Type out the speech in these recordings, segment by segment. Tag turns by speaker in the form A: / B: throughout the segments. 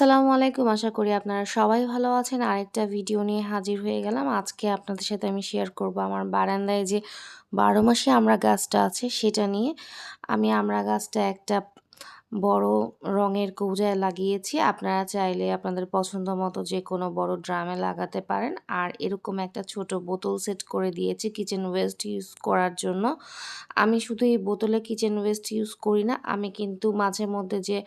A: আসসালামু আলাইকুম। আশা করি আপনারা সবাই ভালো আছেন। আরেকটা ভিডিও নিয়ে হাজির হয়ে গেলাম। আজকে আপনাদের সাথে আমি শেয়ার করব আমার বারান্দায় যে বারো মাসে আমরা গাছটা আছে, সেটা নিয়ে। আমি আমরা গাছটা একটা বড় রঙের কৌজায় লাগিয়েছি। আপনারা চাইলে আপনাদের পছন্দ মতো যে কোনো বড় ড্রামে লাগাতে পারেন। আর এরকম একটা ছোট বোতল সেট করে দিয়েছি কিচেন ওয়েস্ট ইউজ করার জন্য। আমি শুধু এই বোতলে কিচেন ওয়েস্ট ইউজ করি না, আমি কিন্তু মাঝে মধ্যে যে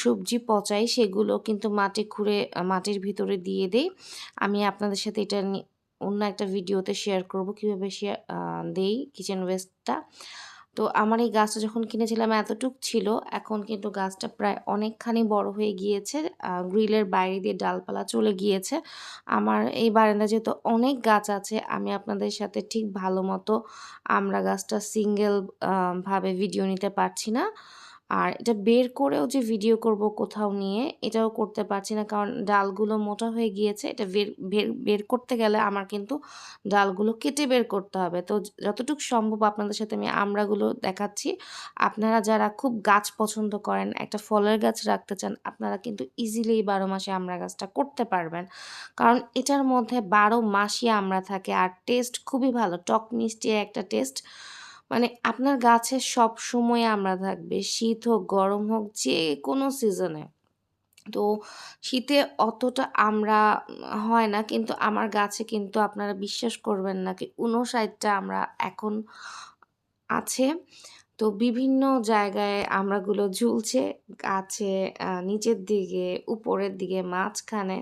A: সবজি পচাই সেগুলো কিন্তু মাটি খুঁড়ে, মাটির ভিতরে দিয়ে দেই। আমি আপনাদের সাথে এটা অন্য একটা ভিডিওতে শেয়ার করব। কীভাবে শেয়ার দেই কিচেন ওয়েস্টটা। তো আমার এই গাছটা যখন কিনেছিলাম এতটুক ছিল, এখন কিন্তু গাছটা প্রায় অনেকখানি বড় হয়ে গিয়েছে গ্রিলের বাইরে দিয়ে ডালপালা চলে গিয়েছে। আমার এই বারান্দা যেহেতু অনেক গাছ আছে, আমি আপনাদের সাথে ঠিক ভালো মতো আমরা গাছটা সিঙ্গেল ভাবে ভিডিও নিতে পারছি না। আর এটা বের করেও যে ভিডিও করব কোথাও নিয়ে, এটাও করতে পারছি না কারণ ডালগুলো মোটা হয়ে গিয়েছে, এটা বের বের করতে গেলে আমার কিন্তু ডালগুলো কেটে বের করতে হবে। তো যতটুকু সম্ভব আপনাদের সাথে আমি আমরাগুলো দেখাচ্ছি। আপনারা যারা খুব গাছ পছন্দ করেন, একটা ফলের গাছ রাখতে চান, আপনারা কিন্তু ইজিলি বারো মাসে আমড়া গাছটা করতে পারবেন। কারণ এটার মধ্যে বারো মাসই আমরা থাকে, আর টেস্ট খুবই ভালো, টক মিষ্টি একটা টেস্ট মানে আপনার গাছে সব সময় আমরা থাকবে, শীত হোক, গরম হোক, যে কোনো সিজনে তো শীতে অতটা আমরা হয় না, কিন্তু আমার গাছে কিন্তু আপনারা বিশ্বাস করবেন না কি উনষাটটা আমরা এখন আছে। তো বিভিন্ন জায়গায় আমরাগুলো ঝুলছে, গাছে নিচের দিকে, উপরের দিকে, মাঝখানে।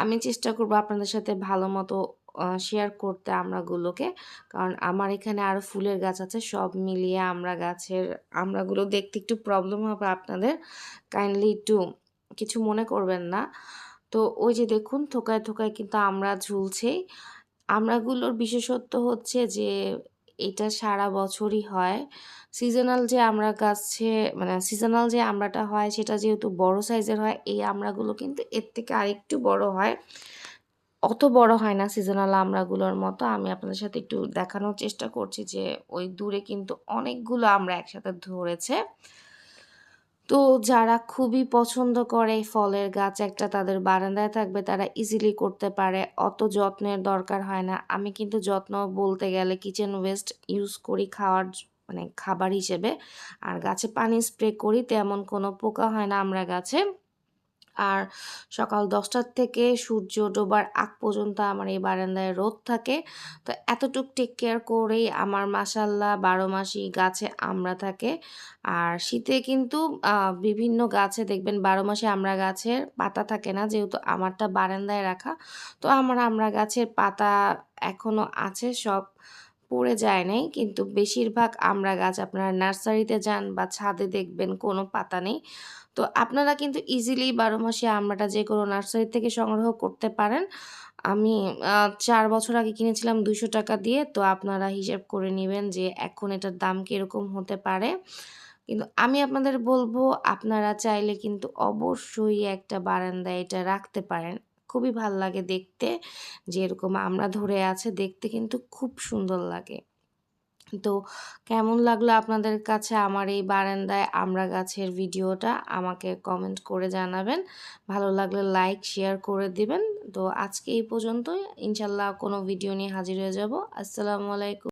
A: আমি চেষ্টা করব আপনাদের সাথে ভালো মতো শেয়ার করতে আমরাগুলোকে। কারণ আমার এখানে আরও ফুলের গাছ আছে, সব মিলিয়ে আমরা গাছের, আমরাগুলো দেখতে একটু প্রবলেম হবে আপনাদের। কাইন্ডলি একটু কিছু মনে করবেন না। তো ওই যে দেখুন, থোকায় থোকায় কিন্তু আমরা ঝুলছেই। আমরাগুলোর বিশেষত্ব হচ্ছে যে, এটা সারা বছরই হয়। সিজনাল যে আমরা গাছে মানে সিজনাল যে আমরাটা হয়, সেটা যেহেতু বড় সাইজের হয়, এই আমরাগুলো কিন্তু এর থেকে আরেকটু বড় হয়। অত বড় হয় না সিজনাল আমড়াগুলোর মতো। আমি আপনাদের সাথে একটু দেখানোর চেষ্টা করছি যে ওই দূরে কিন্তু অনেকগুলো আমরা একসাথে ধরেছে। তো যারা খুবই পছন্দ করে ফলের গাছ, একটা তাদের বারান্দায় থাকবে, তারা ইজিলি করতে পারে। অত যত্নের দরকার হয় না। আমি কিন্তু যত্ন বলতে গেলে কিচেন ওয়েস্ট ইউজ করি খাওয়ার মানে খাবার হিসেবে। আর গাছে পানি স্প্রে করি, তেমন কোনো পোকা হয় না আমরা গাছে। আর সকাল দশটার থেকে সূর্য ডোবার আগ পর্যন্ত আমার এই বারান্দায় রোদ থাকে। তো এতটুক টেক কেয়ার করেই আমার মাসাল্লাহ বারো মাসই গাছে আমরা থাকে। আর শীতে কিন্তু বিভিন্ন গাছে দেখবেন বারো মাসে আমরা গাছের পাতা থাকে না, যেহেতু আমারটা বারান্দায় রাখা। তো আমার আমরা গাছের পাতা এখনও আছে, সব পড়ে যায় নাই। কিন্তু বেশিরভাগ আমরা গাছ আপনারা নার্সারিতে যান বা ছাদে দেখবেন কোনো পাতা নেই। তো আপনারা কিন্তু ইজিলি বারো মাসে আমরাটা যে কোনো নার্সারি থেকে সংগ্রহ করতে পারেন। আমি চার বছর আগে কিনেছিলাম দুশো টাকা দিয়ে। তো আপনারা হিসেব করে নেবেন যে এখন এটার দাম কীরকম হতে পারে। কিন্তু আমি আপনাদের বলব, আপনারা চাইলে কিন্তু অবশ্যই একটা বারান্দায় এটা রাখতে পারেন। খুবই ভালো লাগে দেখতে। যে এরকম আমরা ধরে আছে দেখতে কিন্তু খুব সুন্দর লাগে। তো কেমন লাগল আপনাদের কাছে আমার এই বারান্দায় আমরা গাছের ভিডিওটা? আমাকে কমেন্ট করে জানাবেন। ভালো লাগলে লাইক শেয়ার করে দিবেন। তো আজকে এই পর্যন্তই। ইনশাল্লাহ কোনো ভিডিও নিয়ে হাজির হয়ে যাব। আসসালামু আলাইকুম।